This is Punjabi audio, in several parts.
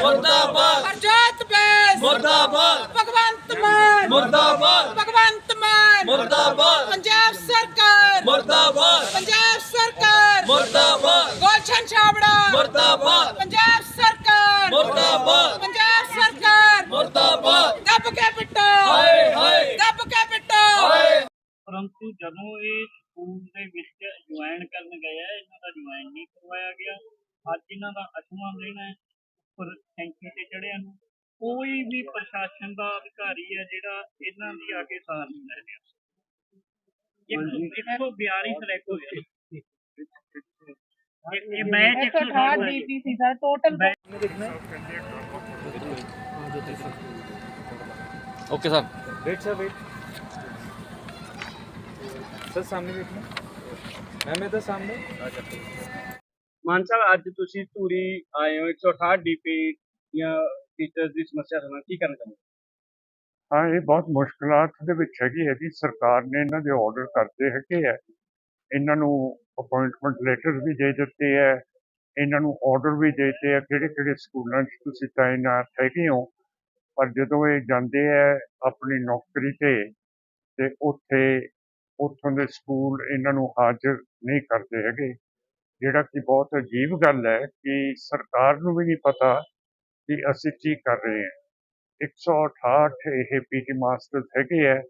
ਮੁਰਦਾਬਾਦ। ਹਰਜੋਤ ਬੈਸ। ਮੁਰਦਾਬਾਦ। ਭਗਵੰਤ ਮਾਨ। ਮੁਰਦਾਬਾਦ। ਭਗਵੰਤ ਮਾਨ। ਮੁਰਦਾਬਾਦ। ਪੰਜਾਬ ਸਰਕਾਰ। ਮੁਰਦਾਬਾਦ। ਪੰਜਾਬ ਸਰਕਾਰ ਮੁਰਦਾਬਾਦ ਗੁਲਸ਼ਨ ਛਾਬੜਾ ਮੁਰਦਾਬਾਦ ਪੰਜਾਬ ਸਰਕਾਰ ਮੁਰਦਾਬਾਦ ਪੰਜਾਬ ਸਰਕਾਰ ਮੁਰਦਾਬਾਦ ਦੱਬ ਕੇ ਪਿੱਟੋ ਹਾਏ ਹਾਏ ਦੱਬ ਕੇ ਪਿੱਟੋ ਹਾਏ ਪਰੰਤੂ ਜਦੋਂ ਇਹ ਸਕੂਲ ਦੇ ਵਿੱਚ ਜੁਆਇਨ ਕਰਨ ਗਏ ਆ ਇਹਨਾਂ ਦਾ ਜੁਆਇਨ ਨਹੀਂ ਕਰਵਾਇਆ ਗਿਆ ਅੱਜ ਇਹਨਾਂ ਦਾ 8ਵਾਂ ਦਿਨ ਹੈ ਉੱਪਰ ਟੈਂਕੀ ਤੇ ਚੜਿਆ ਨੂੰ ਕੋਈ ਵੀ ਪ੍ਰਸ਼ਾਸਨ ਦਾ ਅਧਿਕਾਰੀ ਹੈ ਜਿਹੜਾ ਇਹਨਾਂ ਦੀ ਆ ਕੇ ਸਾਰ ਨਹੀਂ ਲੈ ਰਿਹਾ ਇੱਕ 142 ਸਿਲੈਕਟ ਹੋਏ ਇਹ- ਇਹ ਮੈਚ 168 ਡੀਪੀਸੀ ਦਾ total okay sir wait sir wait sir ਸਾਹਮਣੇ ਦੇਖਣਾ ਮੈਮ ਇਹ ਤਾਂ ਸਾਹਮਣੇ। ਮਾਨ ਸਾਹਿਬ ਅੱਜ ਤੁਸੀਂ ਧੂਰੀ ਆਏ ਹੋ 168 ਡੀਪੀ ਜਾਂ ਟੀਚਰਸ ਦੀ ਸਮੱਸਿਆ ਸੁਣਾ ਕੀ ਕਰਨਾ ਚਾਹੁੰਦੇ ਹਾਂ? ਇਹ ਬਹੁਤ ਮੁਸ਼ਕਲਾਂ ਦੇ ਵਿੱਚ ਹੈਗੀ ਹੈ ਜੀ। ਸਰਕਾਰ ਨੇ ਇਹਨਾਂ ਦੇ ਆਰਡਰ ਕਰਦੇ ਹੈਗੇ ਆ। ਇਹਨਾਂ ਨੂੰ ਅਪਾਇੰਟਮੈਂਟ ਲੈਟਰ ਵੀ ਦੇ ਦਿੱਤੇ ਹੈ ਇਹਨਾਂ ਨੂੰ ਆਰਡਰ ਵੀ ਦੇ ਦਿੱਤੇ ਹੈ ਕਿਹੜੇ ਕਿਹੜੇ ਸਕੂਲਾਂ 'ਚ ਤੁਸੀਂ ਤਾਇਨਾਤ ਹੈਗੇ ਹੋ? ਪਰ ਜਦੋਂ ਇਹ ਜਾਂਦੇ ਆ ਆਪਣੀ ਨੌਕਰੀ ਤੇ ਤੇ ਉੱਥੇ ਉੱਥੋਂ ਦੇ ਸਕੂਲ ਇਹਨਾਂ ਨੂੰ ਹਾਜ਼ਰ ਨਹੀਂ ਕਰਦੇ ਹੈਗੇ। ਜਿਹੜਾ ਕਿ ਬਹੁਤ ਅਜੀਬ ਗੱਲ ਹੈ ਕਿ ਸਰਕਾਰ ਨੂੰ ਵੀ ਨਹੀਂ ਪਤਾ ਕਿ ਅਸੀਂ ਕੀ ਕਰ ਰਹੇ ਹਾਂ। 168 ਇਹ ਪੀਟੀ ਮਾਸਟਰ ਹੈਗੇ ਹੈ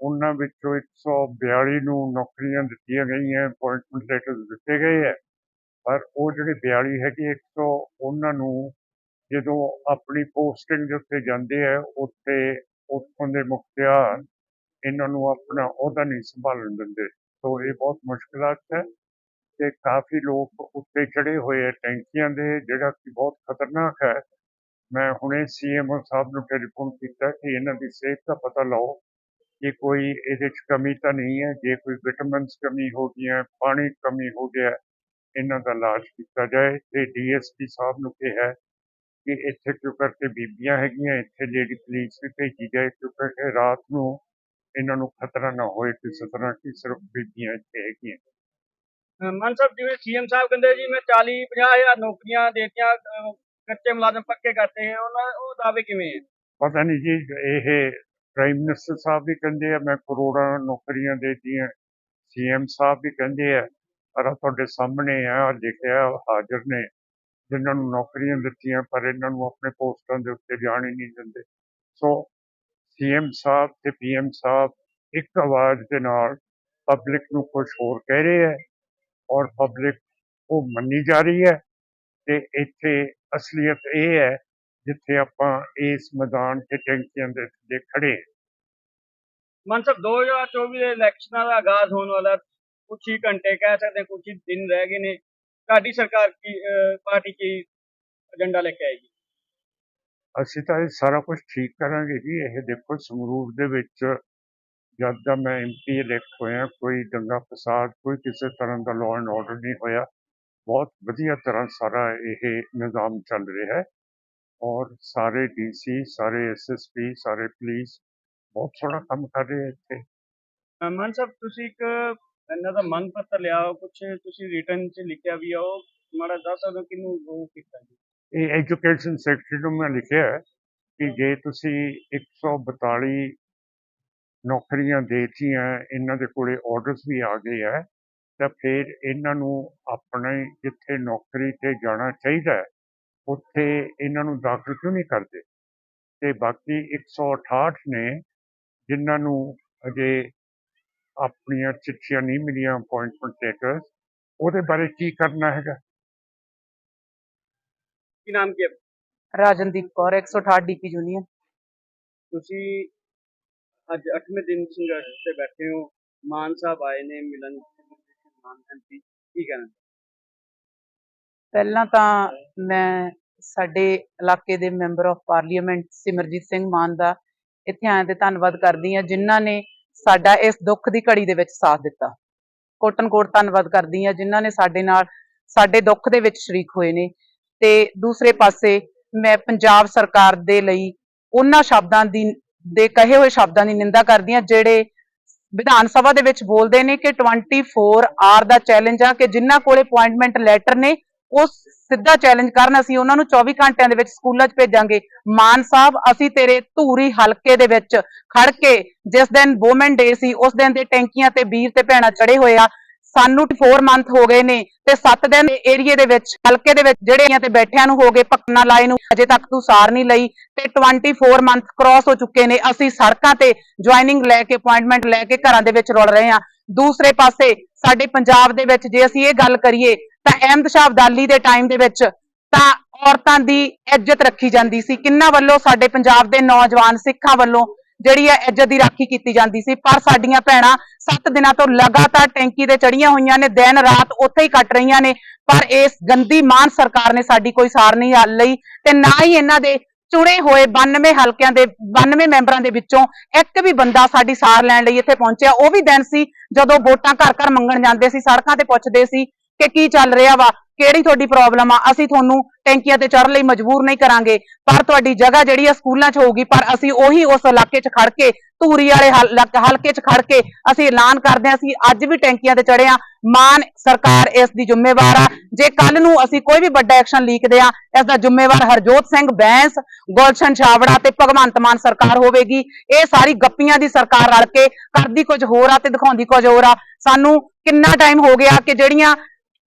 ਉਹਨਾਂ ਵਿੱਚੋਂ 142 ਨੂੰ ਨੌਕਰੀਆਂ ਦਿੱਤੀਆਂ ਗਈਆਂ ਅਪਾਇੰਟਮੈਂਟ ਲੈਟਰ ਦਿੱਤੇ ਗਏ ਹੈ ਪਰ ਉਹ ਜਿਹੜੇ 42 ਹੈਗੇ 100 ਉਹਨਾਂ ਨੂੰ ਜਦੋਂ ਆਪਣੀ ਪੋਸਟਿੰਗ ਦੇ ਉੱਤੇ ਜਾਂਦੇ ਹੈ ਉੱਥੇ ਉੱਥੋਂ ਦੇ ਮੁਖਤਿਆਰ ਇਹਨਾਂ ਨੂੰ ਆਪਣਾ ਅਹੁਦਾ ਨਹੀਂ ਸੰਭਾਲਣ ਦਿੰਦੇ। ਸੋ ਇਹ ਬਹੁਤ ਮੁਸ਼ਕਲਾਤ ਹੈ ਤੇ ਕਾਫੀ ਲੋਕ ਉੱਤੇ ਚੜੇ ਹੋਏ ਹੈ ਟੈਂਕੀਆਂ ਦੇ, ਜਿਹੜਾ ਕਿ ਬਹੁਤ ਖਤਰਨਾਕ ਹੈ। ਮੈਂ ਹੁਣੇ ਸੀਐਮਓ ਸਾਹਿਬ ਨੂੰ ਟੈਲੀਫੋਨ ਕੀਤਾ ਕਿ ਇਹਨਾਂ ਦੀ ਸਿਹਤ ਦਾ ਪਤਾ ਲਓ ਕਿ ਕੋਈ ਇਹਦੇ 'ਚ ਕਮੀ ਤਾਂ ਨਹੀਂ ਹੈ। ਜੇ ਕੋਈ ਵਿਟਾਮਿਨਸ ਕਮੀ ਹੋ ਗਈਆਂ, ਪਾਣੀ ਕਮੀ ਹੋ ਗਿਆ, ਇਹਨਾਂ ਦਾ ਇਲਾਜ ਕੀਤਾ ਜਾਏ। ਤੇ ਡੀਐਸਪੀ ਸਾਹਿਬ ਨੂੰ ਕਿਹਾ ਕਿ ਇੱਥੇ ਕਿਉਂ ਕਰਕੇ ਬੀਬੀਆਂ ਹੈਗੀਆਂ, ਇੱਥੇ ਲੇਡੀ ਪੁਲਿਸ ਵੀ ਭੇਜੀ ਜਾਏ ਕਿਉਂਕਿ ਰਾਤ ਨੂੰ ਇਹਨਾਂ ਨੂੰ ਖਤਰਾ ਨਾ ਹੋਏ ਕਿਸੇ ਤਰ੍ਹਾਂ ਕਿ ਸਿਰਫ ਬੀਬੀਆਂ ਇੱਥੇ ਹੈਗੀਆਂ। ਮਾਨ ਸਾਹਿਬ ਜਿਵੇਂ ਸੀਐਮ ਸਾਹਿਬ ਕਹਿੰਦੇ ਜੀ ਮੈਂ 40 50 ਹਜ਼ਾਰ ਨੌਕਰੀਆਂ ਦੇਤੀਆਂ ਕੱਚੇ ਮੁਲਾਜ਼ਮ ਪੱਕੇ ਕਰਤੇ ਹੈ ਉਹਨਾਂ ਉਹ ਦਾਅਵੇ ਕਿਵੇਂ ਹੈ ਪਤਾ ਨਹੀਂ ਜੀ ਇਹ ਪ੍ਰਾਈਮ ਮਿਨਿਸਟਰ ਸਾਹਿਬ ਵੀ ਕਹਿੰਦੇ ਆ ਮੈਂ ਕਰੋੜਾਂ ਨੌਕਰੀਆਂ ਦੇਤੀਆਂ। ਸੀਐਮ ਸਾਹਿਬ ਵੀ ਕਹਿੰਦੇ ਆ ਪਰ ਤੁਹਾਡੇ ਸਾਹਮਣੇ ਆ ਲਿਖਿਆ ਹਾਜ਼ਰ ਨੇ ਜਿਨ੍ਹਾਂ ਨੂੰ ਨੌਕਰੀਆਂ ਦਿੱਤੀਆਂ ਪਰ ਇਹਨਾਂ ਨੂੰ ਆਪਣੇ ਪੋਸਟਾਂ ਦੇ ਉੱਤੇ ਜਾਣ ਹੀ ਨਹੀਂ ਦਿੰਦੇ। ਸੋ ਸੀਐਮ ਸਾਹਿਬ ਤੇ ਪੀਐਮ ਸਾਹਿਬ ਇੱਕ ਆਵਾਜ਼ ਦੇ ਨਾਲ ਪਬਲਿਕ ਨੂੰ ਕੁਝ ਹੋਰ ਕਹਿ ਰਹੇ ਹੈ ਔਰ ਪਬਲਿਕ ਉਹ ਮੰਨੀ ਜਾ ਰਹੀ ਹੈ ਤੇ ਇੱਥੇ ਅਸਲੀਅਤ ਇਹ ਹੈ ਜਿੱਥੇ ਆਪਾਂ ਇਸ ਮੈਦਾਨ ਤੇ ਟੈਂਕੀਆਂ ਦੇ ਥੱਲੇ ਖੜੇ ਹਾਂ। ਮਾਨ ਸਾਹਿਬ 2024 ਦੇ ਇਲੈਕਸ਼ਨਾਂ ਦਾ ਆਗਾਜ਼ ਹੋਣ ਵਾਲਾ ਹੈ। ਕੁਛ ਹੀ ਘੰਟੇ ਕਹਿ ਸਕਦੇ ਹਾਂ, ਕੁਛ ਹੀ ਦਿਨ ਰਹਿ ਗਏ ਨੇ ਤੁਹਾਡੀ ਸਰਕਾਰ ਕੀ ਪਾਰਟੀ ਕੀ ਏਜੰਡਾ ਲੈ ਕੇ ਆਏਗੀ ਅਸੀਂ ਤਾਂ ਇਹ ਸਾਰਾ ਕੁਝ ਠੀਕ ਕਰਾਂਗੇ ਜੀ। ਇਹ ਦੇਖੋ ਸੰਗਰੂਰ ਦੇ ਵਿੱਚ ਜਦ ਦਾ ਮੈਂ ਐਮਪੀ ਇਲੈਕਟ ਹੋਇਆ, ਕੋਈ ਦੰਗਾ ਫਸਾਦ, ਕੋਈ ਕਿਸੇ ਤਰ੍ਹਾਂ ਦਾ ਲਾਅ ਐਂਡ ਆਰਡਰ ਨਹੀਂ ਹੋਇਆ। ਬਹੁਤ ਵਧੀਆ ਤਰ੍ਹਾਂ ਸਾਰਾ ਇਹ ਨਿਜ਼ਾਮ ਚੱਲ ਰਿਹਾ ਹੈ। ਔਰ ਸਾਰੇ ਡੀਸੀ ਸਾਰੇ ਐਸਐਸਪੀ ਸਾਰੇ ਪੁਲਿਸ ਬਹੁਤ ਸੋਹਣਾ ਕੰਮ ਕਰ ਰਹੇ ਇੱਥੇ। ਮਾਨ ਸਾਹਿਬ, ਤੁਸੀਂ ਇੱਕ ਇਹਨਾਂ ਦਾ ਮੰਗ ਪੱਤਰ ਲਿਆ, ਕੁਛ ਤੁਸੀਂ ਰਿਟਰਨ 'ਚ ਲਿਖਿਆ ਵੀ ਆ, ਉਹ ਮਾੜਾ ਦੱਸ ਸਕਦੇ ਹੋ ਕਿਹਨੂੰ ਉਹ ਕੀਤਾ ਜੀ? ਇਹ ਐਜੂਕੇਸ਼ਨ ਸੈਕਟਰੀ ਨੂੰ ਮੈਂ ਲਿਖਿਆ ਕਿ ਜੇ ਤੁਸੀਂ 142 ਨੌਕਰੀਆਂ ਦੇਤੀਆਂ, ਇਹਨਾਂ ਦੇ ਕੋਲੇ ਆਰਡਰਸ ਵੀ ਆ ਗਏ ਹੈ, ਤਾਂ ਫਿਰ ਇਹਨਾਂ ਨੂੰ ਆਪਣੇ ਜਿੱਥੇ ਨੌਕਰੀ ਤੇ ਜਾਣਾ ਚਾਹੀਦਾ ਉੱਥੇ ਇਹਨਾਂ ਨੂੰ ਦਾਖਲ ਕਿਉਂ ਨਹੀਂ ਕਰਦੇ? ਤੇ ਬਾਕੀ 168 ਨੇ ਜਿਨ੍ਹਾਂ ਨੂੰ ਅਜੇ ਆਪਣੀਆਂ ਚਿੱਠੀਆਂ ਨਹੀਂ ਮਿਲੀਆਂ ਅਪਾਇੰਟਮੈਂਟ ਲੈਟਰਸ ਉਹਦੇ ਬਾਰੇ ਕੀ ਕਰਨਾ ਹੈਗਾ? ਕੀ ਨਾਮ ਕੀ ਹੈ? Rajandeep Kaur 168 DP junior. ਤੁਸੀਂ ਅੱਜ 8ਵੇਂ ਦਿਨ ਸੰਘਰਸ਼ ਤੇ ਬੈਠੇ ਹੋ। ਮਾਨ ਸਾਹਿਬ ਆਏ ਨੇ ਮਿਲਨ ਮਾਨ ਐਮਪੀ ਕੀ ਕਹਿਣਾ? ਪਹਿਲਾਂ ਤਾਂ ਮੈਂ ਸਾਡੇ ਇਲਾਕੇ ਦੇ member of parliament Simranjit Singh Mann ਦਾ ਇੱਥੇ ਆਇਆਂ ਤੇ ਧੰਨਵਾਦ ਕਰਦੀ ਹਾਂ ਜਿਨ੍ਹਾਂ ਨੇ ਸਾਡਾ ਇਸ ਦੁੱਖ ਦੀ ਘੜੀ ਦੇ ਵਿੱਚ ਸਾਥ ਦਿੱਤਾ। ਕੋਟਨ ਕੋਟ ਧੰਨਵਾਦ ਕਰਦੀ ਹਾਂ ਜਿਨ੍ਹਾਂ ਨੇ ਸਾਡੇ ਨਾਲ ਸਾਡੇ ਦੁੱਖ ਦੇ ਵਿੱਚ ਸ਼ਰੀਕ ਹੋਏ ਨੇ। ਤੇ ਦੂਸਰੇ ਪਾਸੇ ਮੈਂ ਪੰਜਾਬ ਸਰਕਾਰ ਦੇ ਲਈ ਉਹਨਾਂ ਸ਼ਬਦਾਂ ਦੀ, ਦੇ ਕਹੇ ਹੋਏ ਸ਼ਬਦਾਂ ਦੀ ਨਿੰਦਾ ਕਰਦੀ ਹਾਂ, ਜਿਹੜੇ ਵਿਧਾਨ ਸਭਾ ਦੇ ਵਿੱਚ ਬੋਲਦੇ ਨੇ ਕਿ 24 ਆਰ ਦਾ ਚੈਲੰਜ ਆ ਕਿ ਜਿਨ੍ਹਾਂ ਕੋਲੇ ਅਪਾਇੰਟਮੈਂਟ ਲੈਟਰ ਨੇ, ਉਹ ਸਿੱਧਾ ਚੈਲੰਜ ਕਰਨ, ਅਸੀਂ ਉਹਨਾਂ ਨੂੰ 24 ਘੰਟਿਆਂ ਦੇ ਵਿੱਚ ਸਕੂਲਾਂ 'ਚ ਭੇਜਾਂਗੇ। ਮਾਨ ਸਾਹਿਬ, ਅਸੀਂ ਤੇਰੇ ਧੂਰੀ ਹਲਕੇ ਦੇ ਵਿੱਚ ਖੜ ਕੇ ਜਿਸ ਦਿਨ ਵੂਮਨ ਡੇ ਸੀ, ਉਸ ਦਿਨ ਦੇ ਟੈਂਕੀਆਂ ਤੇ ਵੀਰ ਤੇ ਭੈਣਾਂ ਚੜੇ ਹੋਏ ਆ ਸਾਨੂੰ 4 ਮੰਥ ਹੋ ਗਏ ਨੇ ਤੇ 7 ਦਿਨ ਏਰੀਏ ਦੇ ਵਿੱਚ, ਹਲਕੇ ਦੇ ਵਿੱਚ ਜਿਹੜੇ ਤੇ ਬੈਠਿਆਂ ਨੂੰ ਹੋ ਗਏ ਪੱਕਣਾ ਲਾਏ ਨੂੰ ਅਜੇ ਤੱਕ ਤੂੰ ਸਾਰ ਨਹੀਂ ਲਈ ਤੇ 24 ਮੰਥ ਕ੍ਰਾਸ ਹੋ ਚੁੱਕੇ ਨੇ। ਅਸੀਂ ਸੜਕਾਂ ਤੇ ਜੁਆਇਨਿੰਗ ਲੈ ਕੇ ਅਪਾਇੰਟਮੈਂਟ ਲੈ ਕੇ ਘਰਾਂ ਦੇ ਵਿੱਚ ਰੁਲ ਰਹੇ ਹਾਂ। ਦੂਸਰੇ ਪਾਸੇ ਸਾਡੇ ਪੰਜਾਬ ਦੇ ਵਿੱਚ ਜੇ ਅਸੀਂ ਇਹ ਗੱਲ ਕਰੀਏ ਤਾਂ ਅਹਿਮਦ ਸ਼ਾਹ ਅਬਦਾਲੀ ਦੇ ਟਾਈਮ ਦੇ ਵਿੱਚ ਤਾਂ ਔਰਤਾਂ ਦੀ ਇੱਜ਼ਤ ਰੱਖੀ ਜਾਂਦੀ ਸੀ। ਕਿੰਨਾ ਵੱਲੋਂ ਸਾਡੇ ਪੰਜਾਬ ਦੇ ਨੌਜਵਾਨ ਸਿੱਖਾਂ ਵੱਲੋਂ ਜਿਹੜੀ ਹੈ ਇੱਜ਼ਤ ਦੀ ਰਾਖੀ ਕੀਤੀ ਜਾਂਦੀ ਸੀ। ਪਰ ਸਾਡੀਆਂ ਭੈਣਾਂ 7 ਦਿਨਾਂ ਤੋਂ ਲਗਾਤਾਰ ਟੈਂਕੀ ਤੇ ਚੜੀਆਂ ਹੋਈਆਂ ਨੇ। ਦਿਨ ਰਾਤ ਉੱਥੇ ਹੀ ਕੱਟ ਰਹੀਆਂ ਨੇ। ਪਰ ਇਸ ਗੰਦੀ ਮਾਨ ਸਰਕਾਰ ਨੇ ਸਾਡੀ ਕੋਈ ਸਾਰ ਨਹੀਂ ਲਈ ਤੇ ਨਾ ਹੀ ਇਹਨਾਂ ਦੇ ਚੁਣੇ ਹੋਏ 92 ਹਲਕਿਆਂ ਦੇ 92 ਮੈਂਬਰਾਂ ਦੇ ਵਿੱਚੋਂ ਇੱਕ ਵੀ ਬੰਦਾ ਸਾਡੀ ਸਾਰ ਲੈਣ ਲਈ ਇੱਥੇ ਪਹੁੰਚਿਆ। ਉਹ ਵੀ ਦਿਨ ਸੀ ਜਦੋਂ ਵੋਟਾਂ ਘਰ ਘਰ ਮੰਗਣ ਜਾਂਦੇ ਸੀ, ਸੜਕਾਂ ਤੇ ਪੁੱਛਦੇ ਸੀ ਕਿ ਕੀ ਚੱਲ ਰਿਹਾ ਵਾ। ਕਿਹੜੀ ਤੁਹਾਡੀ ਪ੍ਰੋਬਲਮ ਆ? ਅਸੀਂ ਤੁਹਾਨੂੰ ਟੈਂਕੀਆਂ ਤੇ ਚੜ੍ਹਨ ਲਈ ਮਜਬੂਰ ਨਹੀਂ ਕਰਾਂਗੇ। ਪਰ ਤੁਹਾਡੀ ਜਗ੍ਹਾ ਜਿਹੜੀ ਆ ਸਕੂਲਾਂ 'ਚ ਹੋਊਗੀ, ਪਰ ਅਸੀਂ ਉਹੀ ਉਸ ਇਲਾਕੇ 'ਚ ਖੜ ਕੇ, ਧੂਰੀ ਵਾਲੇ ਹਲਕੇ 'ਚ ਖੜ ਕੇ ਅਸੀਂ ਐਲਾਨ ਕਰਦੇ ਹਾਂ, ਅਸੀਂ ਅੱਜ ਵੀ ਟੈਂਕੀਆਂ ਤੇ ਚੜੇ ਆ ਮਾਨ ਸਰਕਾਰ ਇਸ ਦੀ ਜ਼ਿੰਮੇਵਾਰ ਆ। ਜੇ ਕੱਲ ਨੂੰ ਅਸੀਂ ਕੋਈ ਵੀ ਵੱਡਾ ਐਕਸ਼ਨ ਲੀਕਦੇ ਆ ਇਸ ਦਾ ਜ਼ਿੰਮੇਵਾਰ ਹਰਜੋਤ ਸਿੰਘ ਬੈਂਸ, ਗੁਲਸ਼ਨ ਛਾਵੜਾ ਤੇ ਭਗਵੰਤ ਮਾਨ ਸਰਕਾਰ ਹੋਵੇਗੀ। ਇਹ ਸਾਰੀ ਗੱਪੀਆਂ ਦੀ ਸਰਕਾਰ ਰਲ ਕੇ ਕਰਦੀ ਕੁਝ ਹੋਰ ਆ ਤੇ ਦਿਖਾਉਂਦੀ ਕੁਝ ਹੋਰ ਆ। ਸਾਨੂੰ ਕਿੰਨਾ ਟਾਈਮ ਹੋ ਗਿਆ ਕਿ ਜਿਹੜੀਆਂ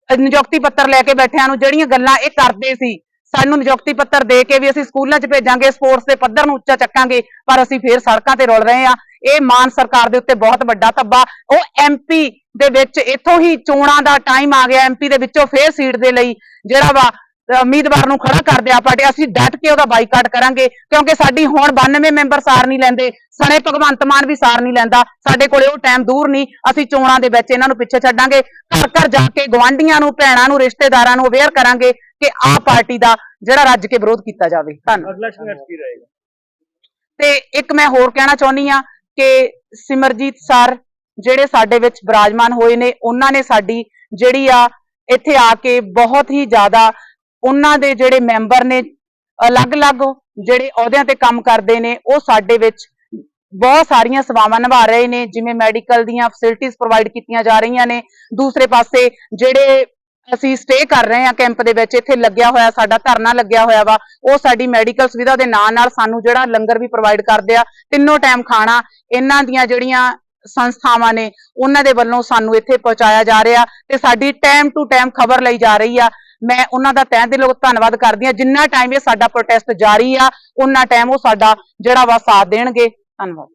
ਨਿਯੁਕਤੀ ਪੱਤਰ ਲੈ ਕੇ ਬੈਠਿਆਂ ਨੂੰ ਜਿਹੜੀਆਂ ਗੱਲਾਂ ਇਹ ਕਰਦੇ ਸੀ, ਸਾਨੂੰ ਨਿਯੁਕਤੀ ਪੱਤਰ ਦੇ ਕੇ ਵੀ ਅਸੀਂ ਸਕੂਲਾਂ 'ਚ ਭੇਜਾਂਗੇ, ਸਪੋਰਟਸ ਦੇ ਪੱਧਰ ਨੂੰ ਉੱਚਾ ਚੱਕਾਂਗੇ, ਪਰ ਅਸੀਂ ਫੇਰ ਸੜਕਾਂ ਤੇ ਰੁਲ ਰਹੇ ਆ ਇਹ ਮਾਨ ਸਰਕਾਰ ਦੇ ਉੱਤੇ ਬਹੁਤ ਵੱਡਾ ਧੱਬਾ। ਉਹ ਐਮਪੀ ਦੇ ਵਿੱਚ ਇੱਥੋਂ ਹੀ ਚੋਣਾਂ ਦਾ ਟਾਈਮ ਆ ਗਿਆ ਐਮਪੀ ਦੇ ਵਿੱਚੋਂ ਫੇਰ ਸੀਟ ਦੇ ਲਈ। ਜਿਹੜਾ ਵਾ ਉਮੀਦਵਾਰ ਨੂੰ ਖੜਾ ਕਰ ਦਿਆ ਪਾਰਟੀ ਅਸੀਂ ਡਟ ਕੇ ਉਹਦਾ ਬਾਈਕਾਟ ਕਰਾਂਗੇ ਕਿਉਂਕਿ ਸਾਡੀ ਹੁਣ 92 ਮੈਂਬਰ ਸਾਰ ਨਹੀਂ ਲੈਂਦੇ ਸਣੇ ਭਗਵੰਤ ਮਾਨ ਵੀ ਸਾਰ ਨਹੀਂ ਲੈਂਦਾ ਸਾਡੇ ਕੋਲੇ ਉਹ ਟਾਈਮ ਦੂਰ ਨਹੀਂ ਅਸੀਂ ਚੋਣਾਂ ਦੇ ਵਿੱਚ ਇਹਨਾਂ ਨੂੰ ਪਿੱਛੇ ਛੱਡਾਂਗੇ ਘਰ ਘਰ ਜਾ ਕੇ ਗਵਾਂਢੀਆਂ ਨੂੰ ਭੈਣਾਂ ਨੂੰ ਰਿਸ਼ਤੇਦਾਰਾਂ ਨੂੰ ਅਵੇਅਰ ਕਰਾਂਗੇ ਕਿ ਆਹ ਪਾਰਟੀ ਦਾ ਜਿਹੜਾ ਰੱਜ ਕੇ ਵਿਰੋਧ ਕੀਤਾ ਜਾਵੇ। ਧੰਨਵਾਦ। ਅਗਲਾ ਸੰਘਰਸ਼ ਕੀ ਰਹੇਗਾ? ਤੇ ਇੱਕ ਮੈਂ ਹੋਰ ਕਹਿਣਾ ਚਾਹੁੰਦੀ ਆ ਕਿ ਸਿਮਰਜੀਤ ਸਰ ਜਿਹੜੇ ਸਾਡੇ ਵਿੱਚ ਬਿਰਾਜਮਾਨ ਹੋਏ ਨੇ ਉਹਨਾਂ ਨੇ ਸਾਡੀ ਜਿਹੜੀ ਆ ਇੱਥੇ ਆ ਕੇ ਬਹੁਤ ਹੀ ਜ਼ਿਆਦਾ ਉਹਨਾਂ ਦੇ ਜਿਹੜੇ ਮੈਂਬਰ ਨੇ, ਅਲੱਗ-ਅਲੱਗ ਜਿਹੜੇ ਅਹੁਦਿਆਂ ਤੇ ਕੰਮ ਕਰਦੇ ਨੇ, ਉਹ ਸਾਡੇ ਵਿੱਚ ਬਹੁਤ ਸਾਰੀਆਂ ਸੇਵਾਵਾਂ ਨਿਭਾ ਰਹੇ ਨੇ, ਜਿਵੇਂ ਮੈਡੀਕਲ ਦੀਆਂ ਫੈਸਿਲਿਟੀਆਂ ਪ੍ਰੋਵਾਈਡ ਕੀਤੀਆਂ ਜਾ ਰਹੀਆਂ ਨੇ। ਦੂਸਰੇ ਪਾਸੇ ਜਿਹੜੇ ਅਸੀਂ ਸਟੇ ਕਰ ਰਹੇ ਹਾਂ ਕੈਂਪ ਦੇ ਵਿੱਚ, ਇੱਥੇ ਲੱਗਿਆ ਹੋਇਆ ਸਾਡਾ ਧਰਨਾ ਲੱਗਿਆ ਹੋਇਆ ਵਾ, ਉਹ ਸਾਡੀ ਮੈਡੀਕਲ ਸੁਵਿਧਾ ਦੇ ਨਾਲ ਨਾਲ ਸਾਨੂੰ ਜਿਹੜਾ ਲੰਗਰ ਵੀ ਪ੍ਰੋਵਾਈਡ ਕਰਦੇ ਆ, ਤਿੰਨੋਂ ਟਾਈਮ ਖਾਣਾ, ਇਹਨਾਂ ਦੀਆਂ ਜਿਹੜੀਆਂ ਸੰਸਥਾਵਾਂ ਨੇ, ਉਹਨਾਂ ਦੇ ਵੱਲੋਂ ਸਾਨੂੰ ਇੱਥੇ ਪਹੁੰਚਾਇਆ ਜਾ ਰਿਹਾ ਤੇ ਸਾਡੀ ਟਾਈਮ ਟੂ ਟਾਈਮ ਖਬਰ ਲਈ ਜਾ ਰਹੀ ਆ। ਮੈਂ ਉਹਨਾਂ ਦਾ ਤਹਿ ਦਿਲੋਂ ਧੰਨਵਾਦ ਕਰਦੀ ਆ ਜਿੰਨਾ ਟਾਈਮ ਇਹ ਸਾਡਾ ਪ੍ਰੋਟੈਸਟ ਜਾਰੀ ਆ ਉਹਨਾਂ ਟਾਈਮ ਉਹ ਸਾਡਾ ਜਿਹੜਾ ਵਾ ਸਾਥ ਦੇਣਗੇ। ਧੰਨਵਾਦ।